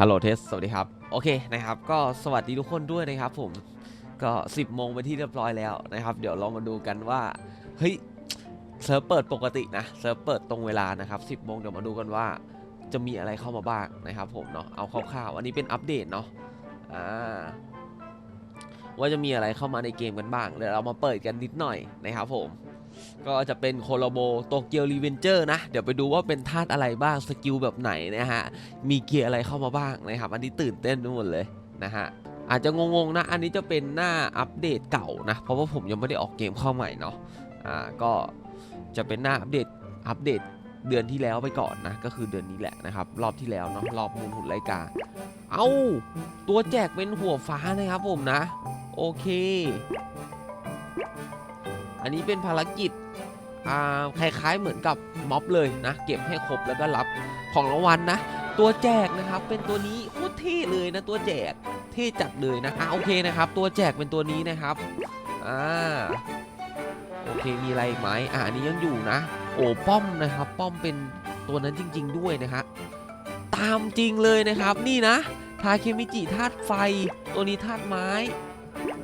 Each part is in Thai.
ฮัลโหลเทส สวัสดีครับ โอเคนะครับ ก็สวัสดีทุกคนด้วยนะครับผม ก็ 10โมงไปที่เรียบร้อยแล้วนะครับ เดี๋ยวเรามาดูกันว่า เฮ้ย เซิร์ฟเปิดปกตินะ เซิร์ฟเปิดตรงเวลานะครับ 10โมงเดี๋ยวมาดูกันว่า จะมีอะไรเข้ามาบ้างนะครับผมเนาะ เอาคร่าวๆ อันนี้เป็นอัปเดตเนาะ อ่า ว่าจะมีอะไรเข้ามาในเกมกันบ้าง เดี๋ยวเรามาเปิดกันนิดหน่อยนะครับผม ก็จะเป็นโคโลโบโตเกียวรีเวนเจอร์นะ เดี๋ยวไปดูว่าเป็นธาตุอะไรบ้าง สกิลแบบไหนนะฮะ มีเกียร์อะไรเข้ามาบ้างนะครับ อันนี้ตื่นเต้นไปหมดเลยนะฮะอาจจะงงๆนะ อันนี้จะเป็นหน้าอัปเดตเก่านะ เพราะว่าผมยังไม่ได้ออกเกมเข้าใหม่เนาะ อ่า ก็จะเป็นหน้าอัปเดต อัปเดตเดือนที่แล้วไปก่อนนะ ก็คือเดือนนี้แหละนะครับ รอบที่แล้วเนาะ รอบมูลหุ่นไรกา เอา้าตัวแจกเป็นหัวฟ้านะครับผมนะ โอเค อันนี้เป็นภารกิจอ่าคล้ายๆเหมือนกับม็อบเลยนะ เก็บให้ครบแล้วก็รับของรางวัลนะ ตัวแจกนะครับเป็นตัวนี้โคตรเท่เลยนะตัวแจกเท่จัดเลยนะอะโอเคนะครับ ตัวแจกเป็นตัวนี้นะครับอ่าโอเคมีอะไรอีกไหมอ่าอันนี้ยังอยู่นะ โอ้ป้อมนะครับ ป้อมเป็นตัวนั้นจริง ๆ ด้วยนะฮะตามจริงเลยนะครับ นี่นะทาเคมิจิธาตุไฟ ตัวนี้ธาตุไม้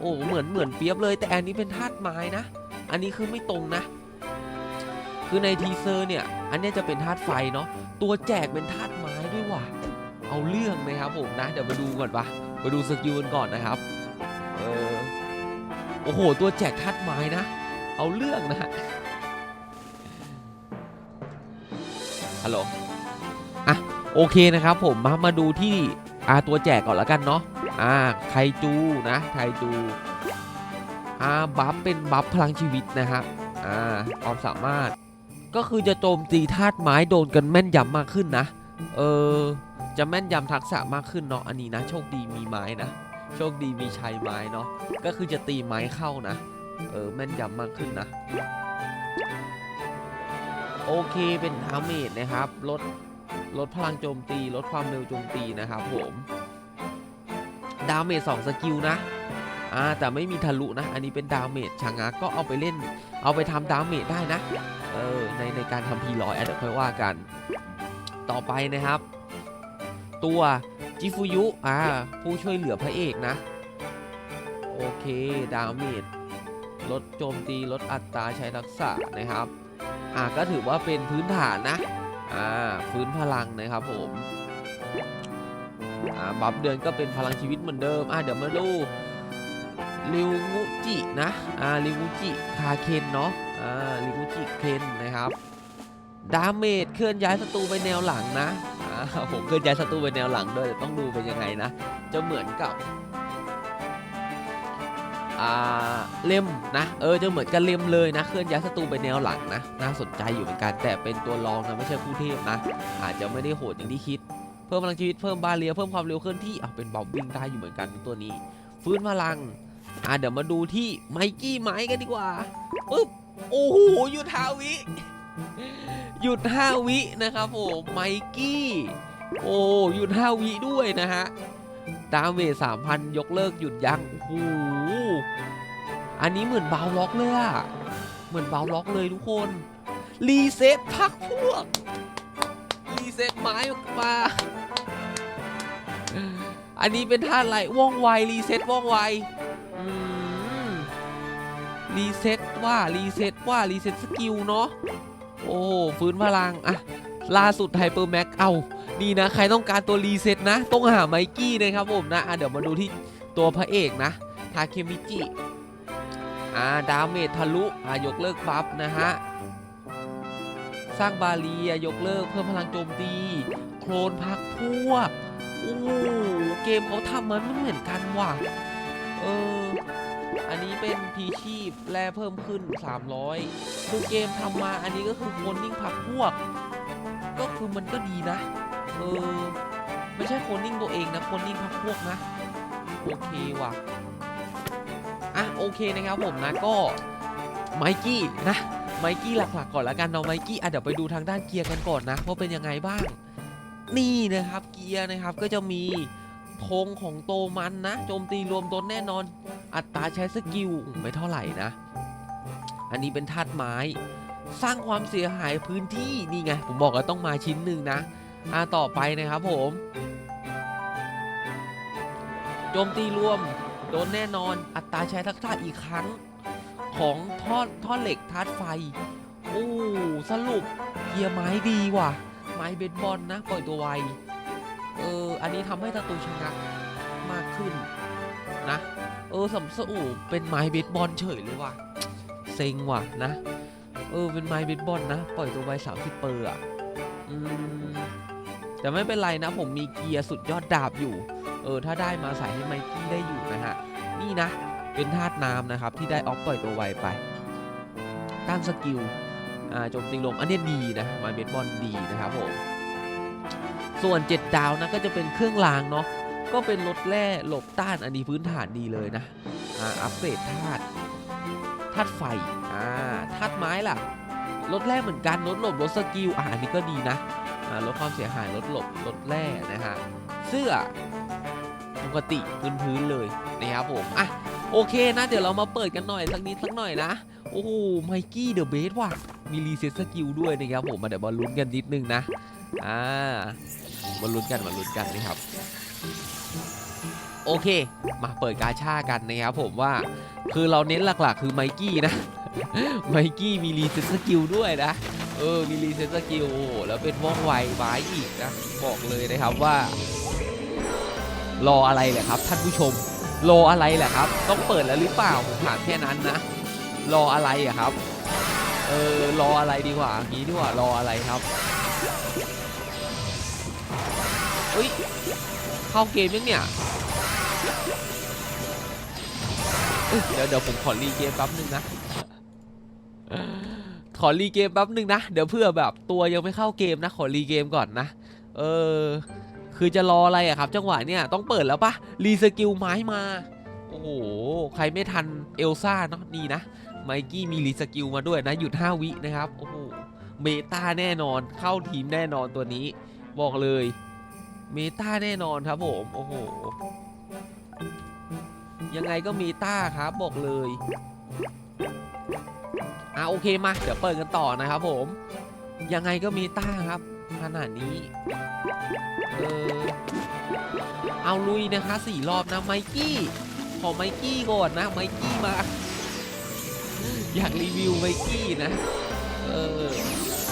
โอ้เหมือนเหมือนเปียบเลย แต่อันนี้เป็นธาตุไม้นะ อันนี้คือไม่ตรงนะ คือในทีเซอร์เนี่ย อันนี้จะเป็นธาตุไฟเนาะ ตัวแจกเป็นธาตุไม้ด้วยว่ะ เอาเรื่องนะครับผมนะ เดี๋ยวมาดูก่อนปะมาดูสกิลกันก่อนนะครับ เออ โอ้โห ตัวแจกธาตุไม้นะ เอาเรื่องนะฮะฮัลโหล อะ โอเคนะครับผม มา มาดูที่อาตัวแจกก่อนล้วกันเนาะ อ่า ไคจูนะ ไคจู อ่าบัฟเป็นบัฟพลังชีวิตนะฮะอ่าความสามารถ ก็คือจะโจมตีธาตุไม้โดนกันแม่นยำมากขึ้นนะ เออ จะแม่นยำทักษะมากขึ้นเนาะอันนี้นะ โชคดีมีไม้นะ โชคดีมีชัยไม้เนาะก็คือจะตีไม้เข้านะ เออแม่นยำมากขึ้นนะ โอเคเป็นดาเมจนะครับลดลดพลังโจมตีลดความเร็วโจมตีนะครับผม ดาเมจ2สกิลนะ อ่าแต่ไม่มีทะลุนะ อันนี้เป็นดาเมจชางะก็เอาไปเล่น เอาไปทำดาเมจได้นะ เออ ในในการทำพีร้อยเดี๋ยวค่อยว่ากัน ต่อไปนะครับ ตัวจิฟุยุ อ่า ผู้ช่วยเหลือพระเอกนะ โอเค ดาเมจ ลดโจมตี ลดอัตราใช้ทักษะนะครับ อ่า ก็ถือว่าเป็นพื้นฐานนะ อ่า ฟื้นพลังนะครับผม อ่า บัฟเดือนก็เป็นพลังชีวิตเหมือนเดิม อ่าเดี๋ยวมาดู ริวงูจินะ อ่าริวงูจิคาเคนเนาะ อ่าริวงูจิเคนนะครับ ดาเมจเคลื่อนย้ายศัตรูไปแนวหลังนะ อ่าผมเคลื่อนย้ายศัตรูไปแนวหลังด้วยแต่ต้องดูเป็นยังไงนะ จะเหมือนกับ อ่า เล่มนะ เออ จะเหมือนกันเล่มเลยนะ เคลื่อนย้ายศัตรูไปแนวหลังนะ น่าสนใจอยู่เหมือนกัน แต่เป็นตัวรองนะไม่ใช่คู่เทพนะ อาจจะไม่ได้โหดอย่างที่คิด เพิ่มพลังชีวิต เพิ่มบาเรีย เพิ่มความเร็วเคลื่อนที่อะเป็นเบาวิ่งได้อยู่เหมือนกันตัวนี้ ฟื้นพลัง อะเดี๋ยวมาดูที่ไมกี้ไม้กันดีกว่าปึ๊บโอ้โหหยุดห้าวิหยุดห้าวินะครับผมไมกี้โอ้หยุดห้าวิด้วยนะฮะดาเมจสามพันยกเลิกหยุดยั้งโอ้โหอันนี้เหมือนเบาล็อกเลยอะเหมือนเบาล็อกเลยทุกคน รีเซ็ตพักพวก รีเซ็ตไม้มา อันนี้เป็นท่าอะไรว่องไว รีเซ็ตว่องไว รีเซ็ตว่ารีเซ็ตว่ารีเซ็ตสกิลเนาะโอ้ฟื้นพลังอะล่าสุดไฮเปอร์แม็กเอานี่นะ ใครต้องการตัวรีเซ็ตนะ ต้องหาไมกี้นะครับผมนะอะเดี๋ยวมาดูที่ตัวพระเอกนะทาเคมิจิอ่าดาเมจทะลุอ่ายกเลิกบัฟนะฮะสร้างบาเรียยกเลิกเพิ่มพลังโจมตี โคลนพักพวกโอ้เกมเขาทำมันไม่เหมือนกันว่ะ เออ อันนี้เป็นพีชีพแร่เพิ่มขึ้น 300 คือเกมทำมาอันนี้ก็คือโคลนนิ่งพักพวก ก็คือมันก็ดีนะ เออ ไม่ใช่โคลนนิ่งตัวเองนะโคลนนิ่งพักพวกนะ โอเคว่ะ อะโอเคนะครับผมนะก็ไมกี้นะไมกี้หลักๆก่อนแล้วกันเนาะไมกี้อะเดี๋ยวไปดูทางด้านเกียร์กันก่อนนะว่าเป็นยังไงบ้าง นี่นะครับเกียร์นะครับก็จะมีธงของโตมันนะโจมตีรวมตนแน่นอน อัตราใช้สกิลไม่เท่าไหร่นะ อันนี้เป็นธาตุไม้ สร้างความเสียหายพื้นที่นี่ไง ผมบอกว่าต้องมาชิ้นหนึ่งนะอ่าต่อไปนะครับผม โจมตีรวมโดนแน่นอนอัตราใช้ทักษะอีกครั้งของท่อท่อเหล็กธาตุไฟ โอ้สรุปเกียร์ไม้ดีว่ะ ไม้เบสบอลนะ ปล่อยตัวไว เออ อันนี้ทำให้ศัตรูชะมากขึ้นนะ เออสำสอูเป็นไม้เบสบอลเฉยเลยว่ะเซ็งว่ะนะ เออเป็นไม้เบสบอลนะ ปล่อยตัวไวสามสิบเปอร์อะอืมแต่ไม่เป็นไรนะ ผมมีเกียร์สุดยอดดาบอยู่ เออถ้าได้มาใส่ให้ไมกี้ได้อยู่นะฮะ นี่นะ เป็นธาตุน้ำนะครับที่ได้ออฟปล่อยตัวไวไปต้านสกิลอ่าโจมตีลมอันนี้ดีนะไม้เบสบอลดีนะครับผมส่วน 7 ดาวนะก็จะเป็นเครื่องรางเนาะ ก็เป็นลดแร่หลบต้านอันนี้พื้นฐานดีเลยนะอ่าอัปเกรดธาตุธาตุไฟอ่าธาตุไม้ล่ะลดแร่เหมือนกันลดหลบลดสกิลอ่าอันนี้ก็ดีนะอ่าลดความเสียหายลดหลบลดแร่นะฮะเสื้อปกติพื้นๆเลยนะครับผมอะโอเคนะเดี๋ยวเรามาเปิดกันหน่อยสักนิดสักหน่อยนะโอ้โหไมกี้เดอะเบสว่ะมีรีเซ็ตสกิลด้วยนะครับผมมาเดี๋ยวมาลุ้นกันนิดนึงนะอ่ามาลุ้นกันมาลุ้นกันนะครับ โอเค มาเปิดกาชากันนะครับผมว่า คือเราเน้นหลักๆ คือไมกี้นะ ไมกี้มีรีเซ็ตสกิลด้วยนะ เออ มีรีเซ็ตสกิลแล้วเป็นว่องไวไม้อีกนะ บอกเลยนะครับว่า รออะไรแหละครับ ท่านผู้ชม รออะไรแหละครับ ต้องเปิดแล้วหรือเปล่า ผมถามแค่นั้นนะ รออะไรอะครับ เออ รออะไรดีกว่าอย่างนี้ดีกว่า รออะไรครับเฮ้ย เข้าเกมยังเนี่ย อ้ยเดี๋ยวเดี๋ยวผมขอรีเกมแป๊บนึงนะ ขอรีเกมแป๊บนึงนะ เดี๋ยวเพื่อแบบตัวยังไม่เข้าเกมนะ ขอรีเกมก่อนนะ เออ คือจะรออะไรอะครับ จังหวะเนี่ยต้องเปิดแล้วปะรีสกิลไม้มา โอ้โห ใครไม่ทันเอลซ่าเนาะนี่นะ ไมกี้มีรีสกิลมาด้วยนะ หยุด 5 วินะครับ โอ้โห เมตาแน่นอน เข้าทีมแน่นอนตัวนี้ บอกเลย เมตาแน่นอนครับผม โอ้โห ยังไงก็เมตาครับบอกเลยอะโอเคมาเดี๋ยวเปิดกันต่อนะครับผม ยังไงก็เมตาครับขนาดนี้เออเอาลุยนะคะสี่รอบนะไมกี้ขอไมกี้ก่อนนะไมกี้มา อยากรีวิวไมกี้นะ เออ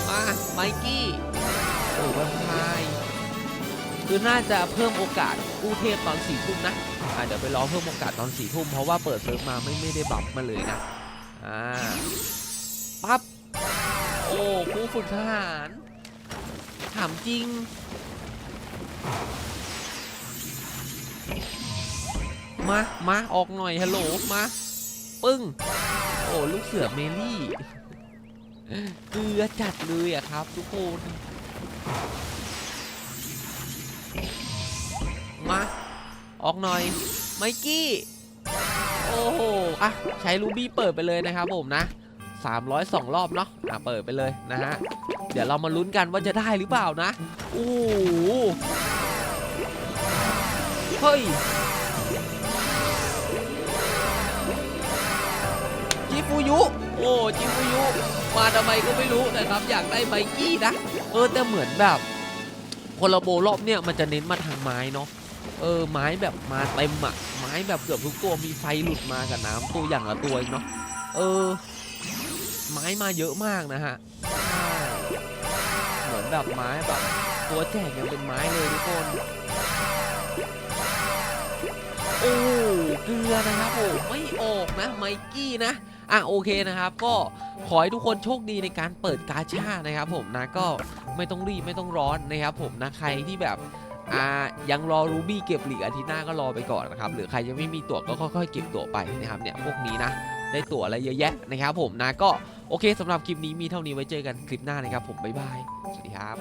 มาไมกี้โอ้วันพาย คือน่าจะเพิ่มโอกาสกู้เทพตอนสี่ทุ่มนะอะเดี๋ยวไปรอเพิ่มโอกาสตอนสี่ทุ่มเพราะว่าเปิดเซิร์ฟมาไม่ไม่ได้บัฟมาเลยนะอ่าปั๊บโอ้ครูฝึกทหารถามจริงมา มา ออกหน่อย ฮัลโหล มา ปึ้ง โอ้ ลูกเสือเมลี่ เกลือจัดเลยอะครับทุกคน ออกหน่อย ไมกี้ โอ้โห อะ ใช้รูบี้เปิดไปเลยนะครับผมนะ 302 รอบเนาะอะเปิดไปเลยนะฮะ เดี๋ยวเรามาลุ้นกันว่าจะได้หรือเปล่านะ โอ้เฮ้ยจิฟูยุ โอ้จิฟูยุ มาทำไมก็ไม่รู้นะครับ อยากได้ไมกี้นะ เออแต่เหมือนแบบคนละโบรอบเนี่ยมันจะเน้นมาทางไม้เนาะ เออไม้แบบมาเต็มอะไม้แบบเกือบทุกตัวมีไฟหลุดมากับน้ำตัวอย่างละตัวเนาะเออ ไม้มาเยอะมากนะฮะใช่เหมือนแบบไม้แบบตัวแจกยังเป็นไม้เลยทุกคนโอ้เกลือนะครับโอ้ไม่ออกนะไมกี้นะอะโอเคนะครับก็ขอให้ทุกคนโชคดีในการเปิดกาชานะครับผมนะก็ไม่ต้องรีบไม่ต้องร้อนนะครับผมนะใครที่แบบ อ่ายังรอรูบี้เก็บหลีกอาทิตย์หน้าก็รอไปก่อนนะครับหรือใครยังไม่มีตั๋วก็ค่อยๆเก็บตั๋วไปนะครับเนี่ยพวกนี้นะได้ตั๋วอะไรเยอะแยะนะครับผมนะก็โอเคสำหรับคลิปนี้มีเท่านี้ไว้เจอกันคลิปหน้านะครับผมบ๊ายบายสวัสดีครับ